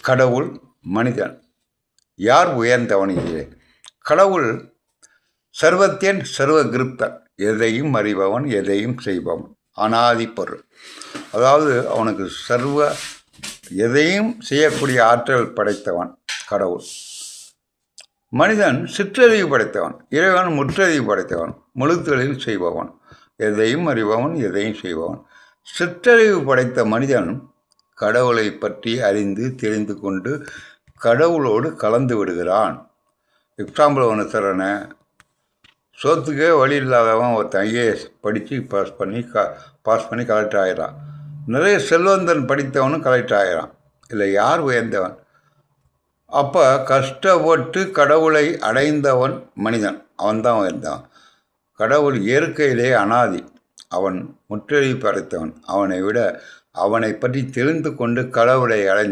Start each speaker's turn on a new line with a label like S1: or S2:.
S1: கடவுள் மனிதன். யார் உயர்ந்தவன் இதிலே கடவுள் சர்வத்தியன் சர்வ கிருப்தன் எதையும் அறிபவன் எதையும் செய்பவன். அனாதி பொருள் அதாவது அவனுக்கு சர்வ எதையும் செய்யக்கூடிய ஆற்றல் படைத்தவன் கடவுள். மனிதன் சிற்றறிவு படைத்தவன் இறைவன் முற்றறிவு படைத்தவன் முழுத்தொழில் செய்பவன். எதையும் அறிபவன் எதையும் செய்பவன். சிற்றறிவு படைத்த மனிதன் கடவுளை பற்றி அறிந்து தெரிந்து கொண்டு கடவுளோடு கலந்து விடுகிறான். எக்ஸாம்பிள் ஒன்று தரேனே சோத்துக்கே வழி இல்லாதவன் ஒருத்தன் ஐஏஎஸ் படித்து பாஸ் பண்ணி க பாஸ் பண்ணி கலெக்டர் ஆகிறான் நிறைய செல்வந்தன் படித்தவனும் கலெக்டர் ஆகிறான் இல்லை யார் உயர்ந்தவன்? அப்போ கஷ்டப்பட்டு கடவுளை அடைந்தவன் மனிதன். அவன்தான் உயர்ந்தவன். கடவுள் இயற்கையிலே அனாதி. அவன் முற்றறி படைத்தவன். அவனை விட அவனை பற்றி தெரிந்து கொண்டு கடவுளை அடைந்த